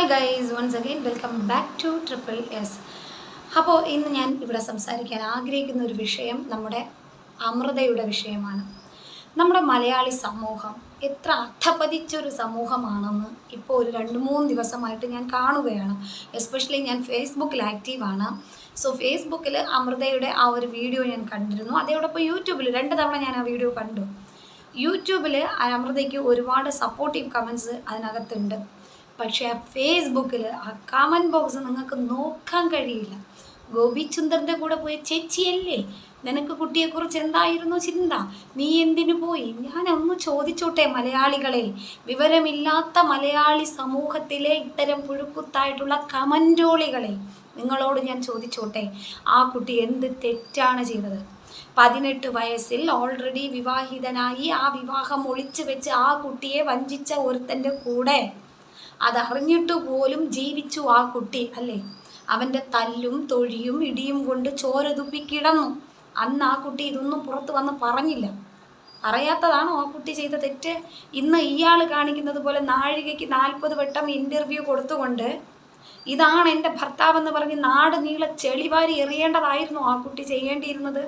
Hi guys once again welcome back to triple S അപ്പോൾ ഇന്ന് ഞാൻ ഇവിടെ സംസാരിക്കാൻ ആഗ്രഹിക്കുന്ന ഒരു വിഷയം നമ്മുടെ അമൃതയുടെ വിഷയമാണ്. നമ്മുടെ മലയാളി സമൂഹം എത്ര അധപതിച്ചൊരു സമൂഹമാണെന്ന് ഇപ്പോൾ ഒരു രണ്ട് മൂന്ന് ദിവസമായിട്ട് ഞാൻ കാണുകയാണ്. എസ്പെഷ്യലി ഞാൻ ഫേസ്ബുക്കിൽ ആക്റ്റീവാണ് സോ ഫേസ്ബുക്കിൽ അമൃതയുടെ ആ ഒരു വീഡിയോ ഞാൻ കണ്ടിരുന്നു. അതോടൊപ്പം യൂട്യൂബിൽ രണ്ട് തവണ ഞാൻ ആ വീഡിയോ കണ്ടു. യൂട്യൂബിൽ അമൃതയ്ക്ക് ഒരുപാട് സപ്പോർട്ടീവ് കമൻസ് അതിനകത്തുണ്ട്. പക്ഷേ ആ ഫേസ്ബുക്കിൽ ആ കമന്റ് ബോക്സ് നിങ്ങൾക്ക് നോക്കാൻ കഴിയില്ല. ഗോപിചുന്ദറിന്റെ കൂടെ പോയ ചേച്ചിയല്ലേ നിനക്ക് കുട്ടിയെക്കുറിച്ച് എന്തായിരുന്നു ചിന്ത? നീ എന്തിനു പോയി? ഞാൻ ഒന്ന് ചോദിച്ചോട്ടെ മലയാളികളെ. വിവരമില്ലാത്ത മലയാളി സമൂഹത്തിലെ ഇത്തരം പുഴുക്കുത്തായിട്ടുള്ള കമന്റോളികളെ നിങ്ങളോട് ഞാൻ ചോദിച്ചോട്ടെ ആ കുട്ടി എന്ത് തെറ്റാണ് ചെയ്തത്? പതിനെട്ട് വയസ്സിൽ ഓൾറെഡി വിവാഹിതനായി ആ വിവാഹം ഒളിച്ചു വെച്ച് ആ കുട്ടിയെ വഞ്ചിച്ച ഒരുത്തന്റെ കൂടെ. അതറിഞ്ഞിട്ട് പോലും ജീവിച്ചു ആ കുട്ടി അല്ലേ? അവന്റെ തല്ലും തൊഴിയും ഇടിയും കൊണ്ട് ചോര കിടന്നു. അന്ന് ആ കുട്ടി ഇതൊന്നും പുറത്ത് വന്ന് പറഞ്ഞില്ല. അറിയാത്തതാണോ ആ കുട്ടി ചെയ്ത തെറ്റ്? ഇന്ന് ഇയാൾ കാണിക്കുന്നത് പോലെ നാഴികയ്ക്ക് നാൽപ്പത് വട്ടം ഇന്റർവ്യൂ കൊടുത്തുകൊണ്ട് ഇതാണ് എന്റെ ഭർത്താവെന്ന് പറഞ്ഞ് നാട് നീളെ ചെളിവാരി എറിയേണ്ടതായിരുന്നു ആ കുട്ടി ചെയ്യേണ്ടിയിരുന്നത്.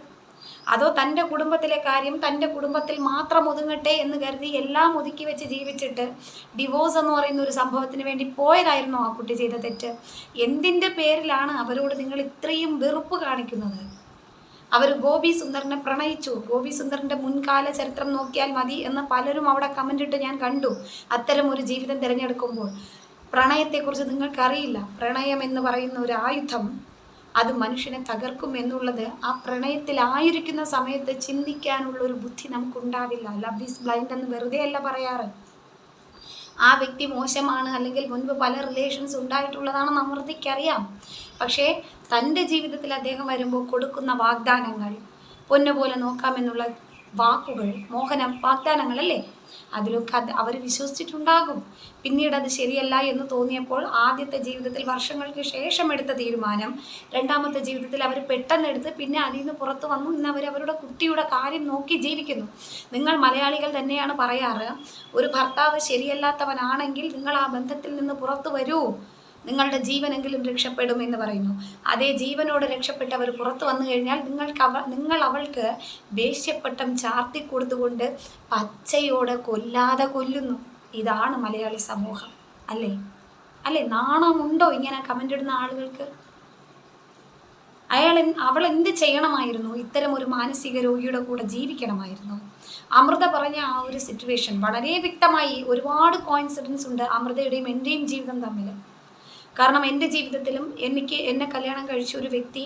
അതോ തന്റെ കുടുംബത്തിലെ കാര്യം തന്റെ കുടുംബത്തിൽ മാത്രം ഒതുങ്ങട്ടെ എന്ന് കരുതി എല്ലാം ഒതുക്കി വെച്ച് ജീവിച്ചിട്ട് ഡിവോഴ്സ് എന്ന് പറയുന്ന ഒരു സംഭവത്തിന് വേണ്ടി പോയതായിരുന്നു ആ കുട്ടി ചെയ്ത തെറ്റ്. എന്തിന്റെ പേരിലാണ് അവരോട് നിങ്ങൾ ഇത്രയും വെറുപ്പ് കാണിക്കുന്നത്? അവർ ഗോപി സുന്ദറിനെ പ്രണയിച്ചു. ഗോപി സുന്ദറിന്റെ മുൻകാല ചരിത്രം നോക്കിയാൽ മതി എന്ന് പലരും അവിടെ കമന്റ് ഇട്ട് ഞാൻ കണ്ടു. അത്തരം ഒരു ജീവിതം തിരഞ്ഞെടുക്കുമ്പോൾ പ്രണയത്തെക്കുറിച്ച് നിങ്ങൾക്കറിയില്ല. പ്രണയം എന്ന് പറയുന്ന ഒരു ആയുധം അത് മനുഷ്യനെ തകർക്കും എന്നുള്ളത് ആ പ്രണയത്തിലായിരിക്കുന്ന സമയത്ത് ചിന്തിക്കാനുള്ള ഒരു ബുദ്ധി നമുക്കുണ്ടാവില്ല. ലവ് ഈസ് ബ്ലൈൻഡ് എന്ന് വെറുതെ അല്ല പറയാറ്. ആ വ്യക്തി മോശമാണ് അല്ലെങ്കിൽ മുൻപ് പല റിലേഷൻസ് ഉണ്ടായിട്ടുള്ളതാണെന്ന് അമൃതയ്ക്കറിയാം. പക്ഷേ തന്റെ ജീവിതത്തിൽ അദ്ദേഹം വരുമ്പോൾ കൊടുക്കുന്ന വാഗ്ദാനങ്ങൾ പൊന്നുപോലെ നോക്കാമെന്നുള്ള വാക്കുകൾ മോഹനം വാഗ്ദാനങ്ങൾ അല്ലേ? അതിലൊക്കെ അത് അവർ വിശ്വസിച്ചിട്ടുണ്ടാകും. പിന്നീട് അത് ശരിയല്ല എന്ന് തോന്നിയപ്പോൾ ആദ്യത്തെ ജീവിതത്തിൽ വർഷങ്ങൾക്ക് ശേഷം എടുത്ത തീരുമാനം രണ്ടാമത്തെ ജീവിതത്തിൽ അവർ പെട്ടെന്ന് എടുത്ത് പിന്നെ അതിൽ നിന്ന് പുറത്തു വന്നു ഇന്ന് അവർ അവരുടെ കുട്ടിയുടെ കാര്യം നോക്കി ജീവിക്കുന്നു. നിങ്ങൾ മലയാളികൾ തന്നെയാണ് പറയാറ് ഒരു ഭർത്താവ് ശരിയല്ലാത്തവനാണെങ്കിൽ നിങ്ങൾ ആ ബന്ധത്തിൽ നിന്ന് പുറത്തു വരൂ. നിങ്ങളുടെ ജീവനെങ്കിലും രക്ഷപ്പെടും എന്ന് പറയുന്നു. അതേ ജീവനോട് രക്ഷപ്പെട്ടവർ പുറത്തു വന്നു കഴിഞ്ഞാൽ നിങ്ങൾക്ക് അവ നിങ്ങൾ അവൾക്ക് ദേഷ്യപ്പെട്ടം ചാർത്തി കൊടുത്തുകൊണ്ട് പച്ചയോടെ കൊല്ലാതെ കൊല്ലുന്നു. ഇതാണ് മലയാളി സമൂഹം. അല്ലേ? അല്ലേ? നാണമുണ്ടോ ഇങ്ങനെ കമന്റ് ഇടുന്ന ആളുകൾക്ക്? അയാൾ അവൾ എന്ത് ചെയ്യണമായിരുന്നു? ഇത്തരം ഒരു മാനസിക രോഗിയുടെ കൂടെ ജീവിക്കണമായിരുന്നു. അമൃത പറഞ്ഞ ആ ഒരു സിറ്റുവേഷൻ വളരെ വ്യക്തമായി ഒരുപാട് കോയിൻസിഡൻസ് ഉണ്ട് അമൃതയുടെയും എന്റെയും ജീവിതം തമ്മിൽ കാരണം എന്റെ ജീവിതത്തിലും എനിക്ക് എന്നെ കല്യാണം കഴിച്ച ഒരു വ്യക്തി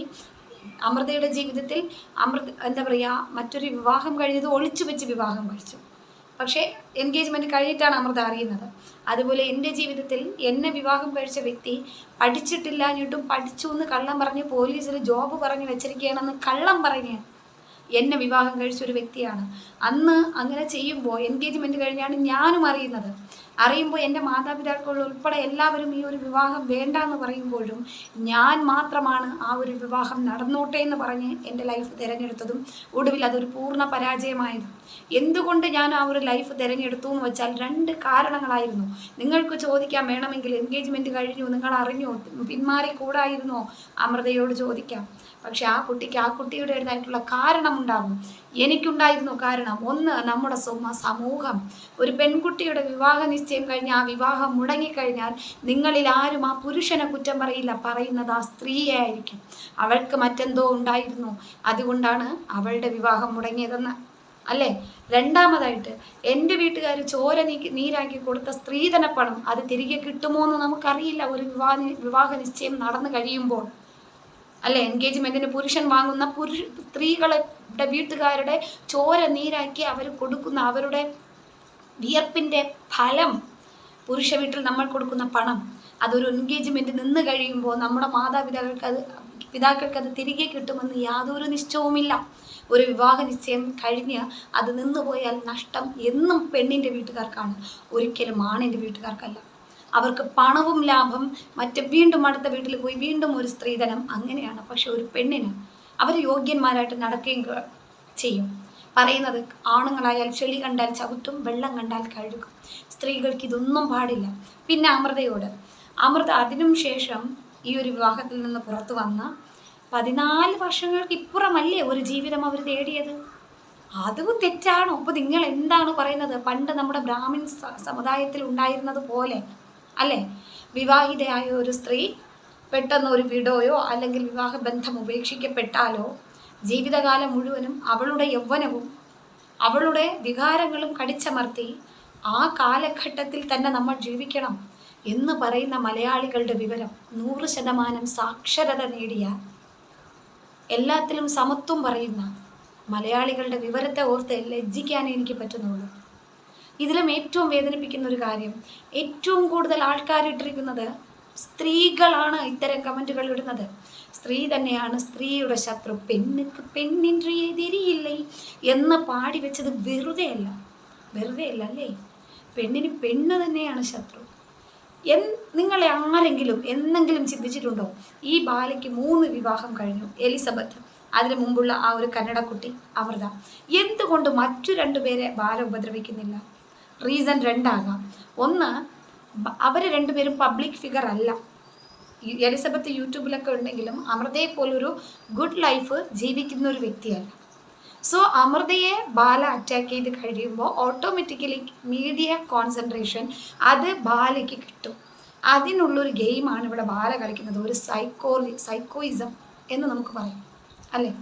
അമൃതയുടെ ജീവിതത്തിൽ അമൃത എന്താ പറയുക മറ്റൊരു വിവാഹം കഴിഞ്ഞത് ഒളിച്ചു വെച്ച് വിവാഹം കഴിച്ചു. പക്ഷേ എൻഗേജ്മെന്റ് കഴിഞ്ഞിട്ടാണ് അമൃത അറിയുന്നത്. അതുപോലെ എന്റെ ജീവിതത്തിൽ എന്നെ വിവാഹം കഴിച്ച വ്യക്തി പഠിച്ചിട്ടില്ല എന്നിട്ടും പഠിച്ചു എന്ന് കള്ളം പറഞ്ഞ് പോലീസിൽ ജോബ് പറഞ്ഞ് വെച്ചിരിക്കുകയാണെന്ന് കള്ളം പറഞ്ഞ് എന്നെ വിവാഹം കഴിച്ച ഒരു വ്യക്തിയാണ്. അന്ന് അങ്ങനെ ചെയ്യുമ്പോൾ എൻഗേജ്മെന്റ് കഴിഞ്ഞാണ് ഞാനും അറിയുന്നത്. അറിയുമ്പോൾ എന്റെ മാതാപിതാക്കൾ ഉൾപ്പെടെ എല്ലാവരും ഈ ഒരു വിവാഹം വേണ്ട എന്ന് പറയുമ്പോഴും ഞാൻ മാത്രമാണ് ആ ഒരു വിവാഹം നടന്നോട്ടെ എന്ന് പറഞ്ഞ് എന്റെ ലൈഫ് തിരഞ്ഞെടുത്തതും ഒടുവിൽ അതൊരു പൂർണ പരാജയമായതും. എന്തുകൊണ്ട് ഞാൻ ആ ഒരു ലൈഫ് തിരഞ്ഞെടുത്തു എന്ന് വെച്ചാൽ രണ്ട് കാരണങ്ങളായിരുന്നു. നിങ്ങൾക്ക് ചോദിക്കാൻ വേണമെങ്കിൽ എൻഗേജ്മെന്റ് കഴിഞ്ഞു നിങ്ങൾ അറിഞ്ഞോ പിന്മാറിക്കൂടായിരുന്നോ അമൃതയോട് ചോദിക്കാം. പക്ഷെ ആ കുട്ടിക്ക് ആ കുട്ടിയുടെ എഴുതായിട്ടുള്ള കാരണം ഉണ്ടാകും എനിക്കുണ്ടായിരുന്നു കാരണം ഒന്ന് നമ്മുടെ സമ സമൂഹം. ഒരു പെൺകുട്ടിയുടെ വിവാഹ നിശ്ചയം കഴിഞ്ഞ് ആ വിവാഹം മുടങ്ങിക്കഴിഞ്ഞാൽ നിങ്ങളിൽ ആരും ആ പുരുഷനെ കുറ്റം പറയില്ല. പറയുന്നത് ആ സ്ത്രീയായിരിക്കും. അവൾക്ക് മറ്റെന്തോ ഉണ്ടായിരുന്നു. അതുകൊണ്ടാണ് അവളുടെ വിവാഹം മുടങ്ങിയതെന്ന്. അല്ലേ? രണ്ടാമതായിട്ട് എന്റെ വീട്ടുകാർ ചോര നീക്കി നീരാക്കി കൊടുത്ത സ്ത്രീധന പണം അത് തിരികെ കിട്ടുമോ എന്ന് നമുക്കറിയില്ല. ഒരു വിവാഹ വിവാഹ നിശ്ചയം നടന്നു കഴിയുമ്പോൾ. അല്ലെ എൻഗേജ്മെന്റിന് പുരുഷൻ വാങ്ങുന്ന പുരുഷ സ്ത്രീകളുടെ വീട്ടുകാരുടെ ചോര നീരാക്കി അവർ കൊടുക്കുന്ന അവരുടെ വിയർപ്പിന്റെ ഫലം പുരുഷ വീട്ടിൽ നമ്മൾ കൊടുക്കുന്ന പണം. അതൊരു എൻഗേജ്മെന്റ് നിന്ന് കഴിയുമ്പോൾ നമ്മുടെ മാതാപിതാക്കൾക്ക് അത് പിതാക്കൾക്ക് അത് തിരികെ കിട്ടുമെന്ന് യാതൊരു നിശ്ചയവുമില്ല. ഒരു വിവാഹ നിശ്ചയം കഴിഞ്ഞ് അത് നിന്നുപോയാൽ നഷ്ടം എന്നും പെണ്ണിന്റെ വീട്ടുകാർക്കാണ്. ഒരിക്കലും ആണിന്റെ വീട്ടുകാർക്കല്ല. അവർക്ക് പണവും ലാഭം മറ്റ് വീണ്ടും അടുത്ത വീട്ടിൽ പോയി വീണ്ടും ഒരു സ്ത്രീധനം അങ്ങനെയാണ്. പക്ഷെ ഒരു പെണ്ണിന് അവർ യോഗ്യന്മാരായിട്ട് നടക്കുകയും ചെയ്യും. പറയുന്നത് ആണുങ്ങളായാൽ ചെളി കണ്ടാൽ ചവിട്ടും വെള്ളം കണ്ടാൽ കഴുകും. സ്ത്രീകൾക്ക് ഇതൊന്നും പാടില്ല. പിന്നെ അമൃതയോട്. അമൃത അതിനും ശേഷം ഈ ഒരു വിവാഹത്തിൽ നിന്ന് പുറത്തു വന്ന പതിനാല് വർഷങ്ങൾക്ക് ഇപ്പുറമല്ലേ ഒരു ജീവിതം അവർ തേടിയത്? അതും തെറ്റാണോ? അപ്പൊ നിങ്ങൾ എന്താണ് പറയുന്നത്? പണ്ട് നമ്മുടെ ബ്രാഹ്മിൻ സമുദായത്തിൽ ഉണ്ടായിരുന്നത് പോലെ അല്ലേ? വിവാഹിതയായ ഒരു സ്ത്രീ പെട്ടെന്ന് ഒരു വിടോയോ അല്ലെങ്കിൽ വിവാഹബന്ധം ഉപേക്ഷിക്കപ്പെട്ടാലോ ജീവിതകാലം മുഴുവനും അവളുടെ യൗവനവും അവളുടെ വികാരങ്ങളും കടിച്ചമർത്തി ആ കാലഘട്ടത്തിൽ തന്നെ നമ്മൾ ജീവിക്കണം എന്ന് പറയുന്ന മലയാളികളുടെ വിവരം നൂറ് ശതമാനം സാക്ഷരത നേടിയ എല്ലാത്തിലും സമത്വം പറയുന്ന മലയാളികളുടെ വിവരത്തെ ഓർത്ത് ലജ്ജിക്കാനേ എനിക്ക് പറ്റുന്നുള്ളൂ. ഇതിലും ഏറ്റവും വേദനിപ്പിക്കുന്ന ഒരു കാര്യം ഏറ്റവും കൂടുതൽ ആൾക്കാർ ഇട്ടിരിക്കുന്നത് സ്ത്രീകളാണ് ഇത്തരം കമന്റുകൾ ഇടുന്നത്. സ്ത്രീ തന്നെയാണ് സ്ത്രീയുടെ ശത്രു. പെണ്ണുക്ക് പെണ്ണിന്റെ എതിരിയില്ലേ എന്ന് പാടി വെച്ചത് വെറുതെയല്ല. അല്ല വെറുതെ അല്ല? അല്ലേ പെണ്ണിന് പെണ്ണ് തന്നെയാണ് ശത്രു. എൻ നിങ്ങളെ ആരെങ്കിലും എന്തെങ്കിലും ചിന്തിച്ചിട്ടുണ്ടോ? ഈ ബാലയ്ക്ക് മൂന്ന് വിവാഹം കഴിഞ്ഞു. എലിസബത്ത് അതിനു മുമ്പുള്ള ആ ഒരു കന്നഡ കുട്ടി അമൃത. എന്തുകൊണ്ട് മറ്റു രണ്ടുപേരെ ബാല ഉപദ്രവിക്കുന്നില്ല? റീസൺ രണ്ടാകാം. ഒന്ന് അവർ രണ്ടുപേരും പബ്ലിക് ഫിഗർ അല്ല. എലിസബത്ത് യൂട്യൂബിലൊക്കെ ഉണ്ടെങ്കിലും അമൃതയെ പോലൊരു ഗുഡ് ലൈഫ് ജീവിക്കുന്ന ഒരു വ്യക്തിയല്ല. സോ അമൃതയെ ബാല അറ്റാക്ക് ചെയ്ത് കഴിയുമ്പോൾ ഓട്ടോമാറ്റിക്കലി മീഡിയ കോൺസെൻട്രേഷൻ അത് ബാലയ്ക്ക് കിട്ടും. അതിനുള്ളൊരു ഗെയിമാണ് ഇവിടെ ബാല കളിക്കുന്നത്. ഒരു സൈക്കോ സൈക്കോയിസം എന്ന് നമുക്ക് പറയാം. അല്ലേ?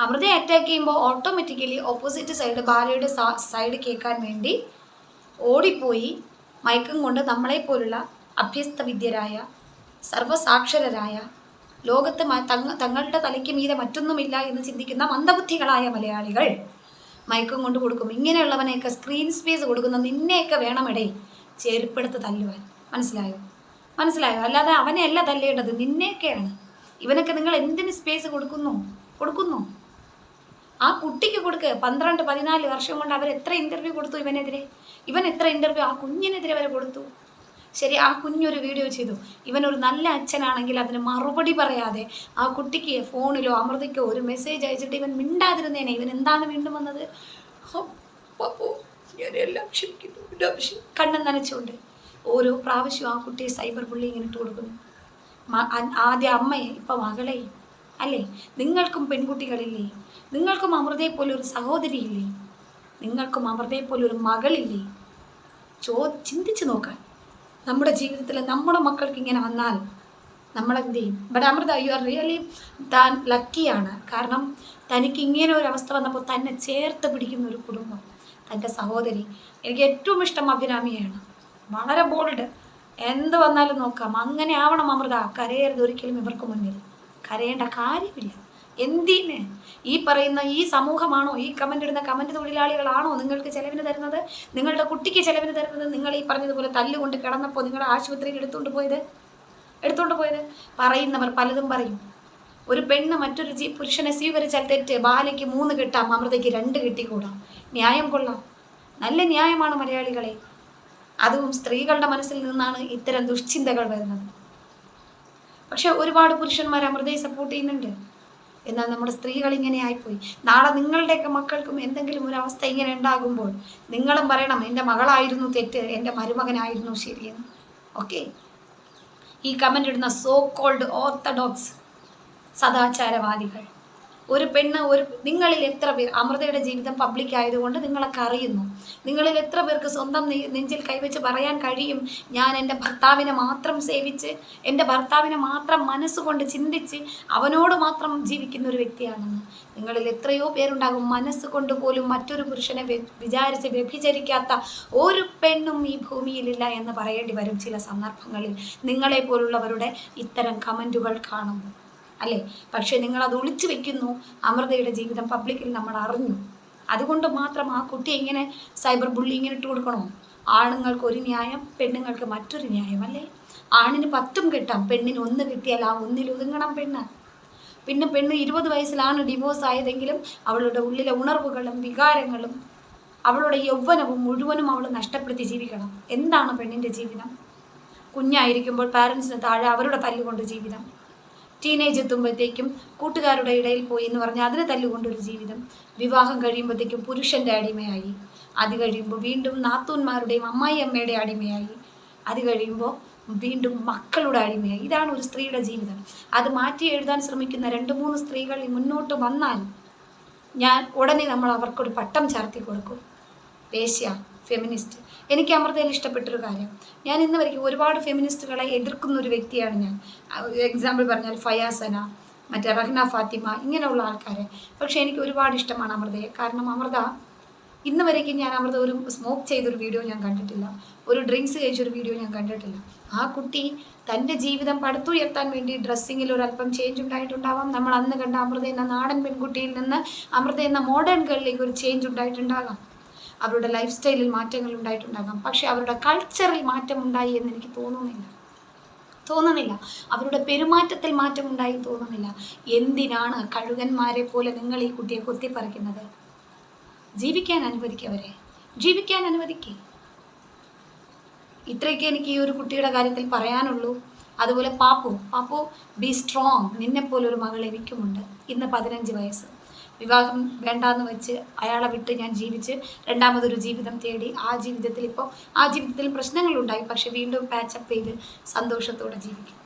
അമൃതയെ അറ്റാക്ക് ചെയ്യുമ്പോൾ ഓട്ടോമാറ്റിക്കലി ഓപ്പോസിറ്റ് സൈഡ് ഭാര്യയുടെ സൈഡ് കേൾക്കാൻ വേണ്ടി ഓടിപ്പോയി. മയക്കം കൊണ്ട് നമ്മളെപ്പോലുള്ള അഭ്യസ്ത വിദ്യരായ സർവസാക്ഷരരായ ലോകത്ത് തങ്ങ തങ്ങളുടെ തലയ്ക്ക് മീതെ മറ്റൊന്നുമില്ല എന്ന് ചിന്തിക്കുന്ന മന്ദബുദ്ധികളായ മലയാളികൾ മയക്കം കൊണ്ട് കൊടുക്കും. ഇങ്ങനെയുള്ളവനെയൊക്കെ സ്ക്രീൻ സ്പേസ് കൊടുക്കുന്ന നിന്നെയൊക്കെ വേണമിടേ ചെരുപ്പെടുത്ത് തല്ലുവാൻ. മനസ്സിലായോ? മനസ്സിലായോ? അല്ലാതെ അവനെയല്ല തല്ലേണ്ടത്. നിന്നെയൊക്കെയാണ്. ഇവനൊക്കെ നിങ്ങൾ എന്തിന് സ്പേസ് കൊടുക്കുന്നു? കൊടുക്കുന്നു. ആ കുട്ടിക്ക് കൊടുക്കുക പന്ത്രണ്ട് പതിനാല് വർഷം കൊണ്ട് അവർ എത്ര ഇന്റർവ്യൂ കൊടുത്തു ഇവനെതിരെ? ഇവൻ എത്ര ഇന്റർവ്യൂ ആ കുഞ്ഞിനെതിരെ വരെ കൊടുത്തു? ശരി ആ കുഞ്ഞൊരു വീഡിയോ ചെയ്തു. ഇവൻ ഒരു നല്ല അച്ഛനാണെങ്കിൽ അതിന് മറുപടി പറയാതെ ആ കുട്ടിക്ക് ഫോണിലോ അമൃതയ്ക്കോ ഒരു മെസ്സേജ് അയച്ചിട്ട് ഇവൻ മിണ്ടാതിരുന്നേനെ. ഇവൻ എന്താണ് വീണ്ടും വന്നത്? ഞാനെല്ലാം ക്ഷമി- നനച്ചുകൊണ്ട് ഓരോ പ്രാവശ്യവും ആ കുട്ടിയെ സൈബർ ബുള്ളിങ്ങിന് ഇട്ട് കൊടുക്കുന്നു. ആദ്യ അമ്മയെ ഇപ്പൊ മകളെയും അല്ലേ? നിങ്ങൾക്കും പെൺകുട്ടികളില്ലേ? നിങ്ങൾക്കും അമൃതയെ പോലെ ഒരു സഹോദരിയില്ലേ? നിങ്ങൾക്കും അമൃതയെ പോലെ ഒരു മകളില്ലേ? ചോ ചിന്തിച്ചു നോക്കാൻ നമ്മുടെ ജീവിതത്തിൽ നമ്മുടെ മക്കൾക്ക് ഇങ്ങനെ വന്നാൽ നമ്മളെന്ത്? ചെയ്യും but Amrutha you are really താൻ ലക്കിയാണ് കാരണം തനിക്ക് ഇങ്ങനെ ഒരു അവസ്ഥ വന്നപ്പോൾ തന്നെ ചേർത്ത് പിടിക്കുന്ന ഒരു കുടുംബം തന്റെ സഹോദരി. എനിക്ക് ഏറ്റവും ഇഷ്ടം അഭിരാമിയാണ് വളരെ ബോൾഡ് എന്ത് വന്നാലും നോക്കാം. അങ്ങനെ ആവണം അമൃത. കരയരുത് ഒരിക്കലും ഇവർക്ക് മുന്നിൽ. കരയേണ്ട കാര്യമില്ല. എന്തിന്? ഈ പറയുന്ന ഈ സമൂഹമാണോ ഈ കമന്റ് ഇടുന്ന കമന്റ് തൊഴിലാളികളാണോ നിങ്ങൾക്ക് ചിലവിന് തരുന്നത്? നിങ്ങളുടെ കുട്ടിക്ക് ചിലവിന് തരുന്നത് നിങ്ങൾ ഈ പറഞ്ഞതുപോലെ തല്ലുകൊണ്ട് കിടന്നപ്പോൾ നിങ്ങളുടെ ആശുപത്രിയിൽ എടുത്തുകൊണ്ട് പോയത്? എടുത്തുകൊണ്ട് പോയത്? പറയുന്നവർ പലതും പറയും. ഒരു പെണ്ണ് മറ്റൊരു ജീ പുരുഷനെ സ്വീകരിച്ചാൽ തെറ്റ്. ബാലയ്ക്ക് മൂന്ന് കിട്ടാം അമൃതയ്ക്ക് രണ്ട് കിട്ടിക്കൂടാം. ന്യായം കൊള്ളാം. നല്ല ന്യായമാണ് മലയാളികളെ. അതും സ്ത്രീകളുടെ മനസ്സിൽ നിന്നാണ് ഇത്തരം ദുഷ്ചിന്തകൾ വരുന്നത്. പക്ഷെ ഒരുപാട് പുരുഷന്മാർ അമൃതയെ സപ്പോർട്ട് ചെയ്യുന്നുണ്ട്. എന്നാൽ നമ്മുടെ സ്ത്രീകൾ ഇങ്ങനെ ആയിപ്പോയി. നാളെ നിങ്ങളുടെയൊക്കെ മക്കൾക്കും എന്തെങ്കിലും ഒരു അവസ്ഥ ഇങ്ങനെ ഉണ്ടാകുമ്പോൾ നിങ്ങളും പറയണം എന്റെ മകളായിരുന്നു തെറ്റ് എന്റെ മരുമകനായിരുന്നു ശരിയെന്ന്. ഓക്കെ ഈ കമന്റ് ഇടുന്ന സോ കോൾഡ് ഓർത്തഡോക്സ് സദാചാരവാദികൾ. ഒരു പെണ്ണ് ഒരു നിങ്ങളിൽ എത്ര പേർ അമൃതയുടെ ജീവിതം പബ്ലിക് ആയതുകൊണ്ട് നിങ്ങളൊക്കെ അറിയുന്നു. നിങ്ങളിൽ എത്ര പേർക്ക് സ്വന്തം നെഞ്ചിൽ കൈവച്ച് പറയാൻ കഴിയും? ഞാൻ എന്റെ ഭർത്താവിനെ മാത്രം സേവിച്ച് എന്റെ ഭർത്താവിനെ മാത്രം മനസ്സുകൊണ്ട് ചിന്തിച്ച് അവനോട് മാത്രം ജീവിക്കുന്ന ഒരു വ്യക്തിയാണെന്ന്. നിങ്ങളിൽ എത്രയോ പേരുണ്ടാകും മനസ്സുകൊണ്ട് പോലും മറ്റൊരു പുരുഷനെ വിചാരിച്ച് വ്യഭിചരിക്കാത്ത ഒരു പെണ്ണും ഈ ഭൂമിയിലില്ല എന്ന് പറയേണ്ടി വരും ചില സന്ദർഭങ്ങളിൽ. നിങ്ങളെ പോലുള്ളവരുടെ ഇത്തരം കമന്റുകൾ കാണുമ്പോൾ. അല്ലേ? പക്ഷേ നിങ്ങൾ അത് ഒളിച്ചു വെക്കുന്നു. അമൃതയുടെ ജീവിതം പബ്ലിക്കിൽ നമ്മൾ അറിഞ്ഞു. അതുകൊണ്ട് മാത്രം ആ കുട്ടി എങ്ങനെ സൈബർ ബുള്ളിങ്ങിന് ഇട്ട് കൊടുക്കണോ? ആണുങ്ങൾക്ക് ഒരു ന്യായം പെണ്ണുങ്ങൾക്ക് മറ്റൊരു ന്യായം അല്ലേ? ആണിന് പത്തും കിട്ടാം പെണ്ണിന് ഒന്ന് കിട്ടിയാൽ ആ ഒന്നിൽ ഒതുങ്ങണം പെണ്ണ്. പിന്നെ പെണ്ണ് ഇരുപത് വയസ്സിലാണ് ഡിവോഴ്സ് ആയതെങ്കിലും അവളുടെ ഉള്ളിലെ ഉണർവുകളും വികാരങ്ങളും അവളുടെ യൗവനവും മുഴുവനും അവൾ നഷ്ടപ്പെടുത്തി ജീവിക്കണം. എന്താണ് പെണ്ണിന്റെ ജീവിതം? കുഞ്ഞായിരിക്കുമ്പോൾ പാരൻസിന് താഴെ അവരുടെ തല്ലുകൊണ്ട് ജീവിതം. ടീനേജ് എത്തുമ്പോഴത്തേക്കും കൂട്ടുകാരുടെ ഇടയിൽ പോയി എന്ന് പറഞ്ഞാൽ അതിനെ തല്ലുകൊണ്ടൊരു ജീവിതം. വിവാഹം കഴിയുമ്പോഴത്തേക്കും പുരുഷന്റെ അടിമയായി. അത് കഴിയുമ്പോൾ വീണ്ടും നാത്തൂന്മാരുടെയും അമ്മായി അമ്മയുടെ അടിമയായി. അത് കഴിയുമ്പോൾ വീണ്ടും മക്കളുടെ അടിമയായി. ഇതാണ് ഒരു സ്ത്രീയുടെ ജീവിതം. അത് മാറ്റി എഴുതാൻ ശ്രമിക്കുന്ന രണ്ട് മൂന്ന് സ്ത്രീകൾ മുന്നോട്ട് വന്നാൽ ഞാൻ ഉടനെ നമ്മൾ അവർക്കൊരു പട്ടം ചാർത്തി കൊടുക്കും. വേശ്യ ഫെമിനിസ്റ്റ് എനിക്ക് അമൃതയിൽ ഇഷ്ടപ്പെട്ടൊരു കാര്യം. ഞാൻ ഇന്ന് വരയ്ക്കും. ഒരുപാട് ഫെമിനിസ്റ്റുകളെ എതിർക്കുന്ന ഒരു വ്യക്തിയാണ് ഞാൻ. എക്സാമ്പിൾ പറഞ്ഞാൽ ഫയാസന മറ്റേ റഹ്ന ഫാത്തിമ ഇങ്ങനെയുള്ള ആൾക്കാരെ. പക്ഷേ എനിക്ക് ഒരുപാട് ഇഷ്ടമാണ് അമൃതയെ. കാരണം അമൃത ഇന്ന് വരേക്കും ഞാൻ അമൃത ഒരു സ്മോക്ക് ചെയ്തൊരു വീഡിയോ ഞാൻ കണ്ടിട്ടില്ല. ഒരു ഡ്രിങ്ക്സ് കഴിച്ചൊരു വീഡിയോ ഞാൻ കണ്ടിട്ടില്ല. ആ കുട്ടി തന്റെ ജീവിതം പടുത്തുയർത്താൻ വേണ്ടി ഡ്രസ്സിങ്ങിൽ ഒരല്പം ചേഞ്ച് ഉണ്ടായിട്ടുണ്ടാവാം. നമ്മൾ അന്ന് കണ്ട അമൃത എന്ന നാടൻ പെൺകുട്ടിയിൽ നിന്ന് അമൃത എന്ന മോഡേൺ ഗേളിലേക്ക് ഒരു ചേഞ്ച് ഉണ്ടായിട്ടുണ്ടാകാം. അവരുടെ ലൈഫ് സ്റ്റൈലിൽ മാറ്റങ്ങൾ ഉണ്ടായിട്ടുണ്ടാകാം. പക്ഷെ അവരുടെ കൾച്ചറിൽ മാറ്റം ഉണ്ടായി എന്ന് എനിക്ക് തോന്നുന്നില്ല. തോന്നുന്നില്ല. അവരുടെ പെരുമാറ്റത്തിൽ മാറ്റമുണ്ടായി തോന്നുന്നില്ല. എന്തിനാണ് കഴുകന്മാരെ പോലെ നിങ്ങൾ ഈ കുട്ടിയെ കൊത്തിപ്പറിക്കുന്നത്? ജീവിക്കാൻ അനുവദിക്കവരെ ജീവിക്കാൻ അനുവദിക്കേ. ഇത്രയൊക്കെ എനിക്ക് ഈ ഒരു കുട്ടിയുടെ കാര്യത്തിൽ പറയാനുള്ളൂ. അതുപോലെ പാപ്പു പാപ്പു ബി സ്ട്രോങ് നിന്നെപ്പോലൊരു മകൾ എനിക്കുമുണ്ട്. ഇന്ന് പതിനഞ്ച് വയസ്സ്. വിവാഹം വേണ്ടാന്ന് വെച്ച് അയാളെ വിട്ട് ഞാൻ ജീവിച്ച് രണ്ടാമതൊരു ജീവിതം തേടി ആ ജീവിതത്തിൽ ഇപ്പോൾ ആ ജീവിതത്തിൽ പ്രശ്നങ്ങളുണ്ടായി. പക്ഷെ വീണ്ടും പാച്ചപ്പ് ചെയ്ത് സന്തോഷത്തോടെ ജീവിക്കും.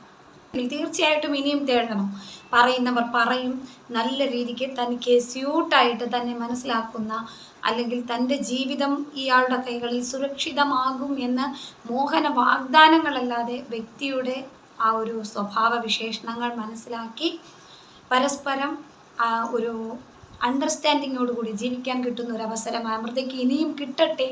തീർച്ചയായിട്ടും ഇനിയും തേടണം. പറയുന്നവർ പറയും. നല്ല രീതിക്ക് തനിക്ക് സ്യൂട്ടായിട്ട് തന്നെ മനസ്സിലാക്കുന്ന അല്ലെങ്കിൽ തന്റെ ജീവിതം ഇയാളുടെ കൈകളിൽ സുരക്ഷിതമാകും എന്ന് മോഹന വാഗ്ദാനങ്ങളല്ലാതെ വ്യക്തിയുടെ ആ ഒരു സ്വഭാവ വിശേഷണങ്ങൾ മനസ്സിലാക്കി പരസ്പരം ഒരു അണ്ടർസ്റ്റാൻഡിങ്ങോടുകൂടി ജീവിക്കാൻ കിട്ടുന്ന ഒരു അവസരം അമൃതയ്ക്ക് ഇനിയും കിട്ടട്ടെ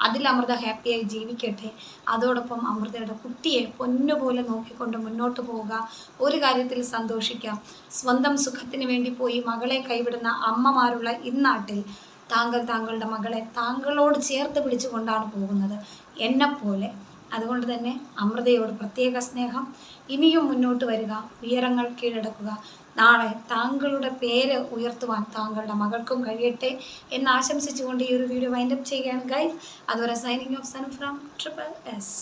അതിൽ അമൃത ഹാപ്പിയായി ജീവിക്കട്ടെ. അതോടൊപ്പം അമൃതയുടെ കുട്ടിയെ പൊന്നുപോലെ നോക്കിക്കൊണ്ട് മുന്നോട്ട് പോവുക. ഒരു കാര്യത്തിൽ സന്തോഷിക്കാം. സ്വന്തം സുഖത്തിന് വേണ്ടി പോയി മകളെ കൈവിടുന്ന അമ്മമാരുള്ള ഇന്നാട്ടിൽ താങ്കൾ താങ്കളുടെ മകളെ താങ്കളോട് ചേർത്ത് പിടിച്ചുകൊണ്ടാണ് പോകുന്നത്. എന്നെപ്പോലെ അതുകൊണ്ട് തന്നെ അമൃതയോട് പ്രത്യേക സ്നേഹം. ഇനിയും മുന്നോട്ട് വരിക. ഉയരങ്ങൾ കീഴടക്കുക. നാളെ താങ്കളുടെ പേര് ഉയർത്തുവാൻ താങ്കളുടെ മകൾക്കും കഴിയട്ടെ എന്ന് ആശംസിച്ചുകൊണ്ട് ഈ ഒരു വീഡിയോ വൈൻഡപ്പ് ചെയ്യുകയാണ് ഗൈസ് അതുവരെ signing off son from triple S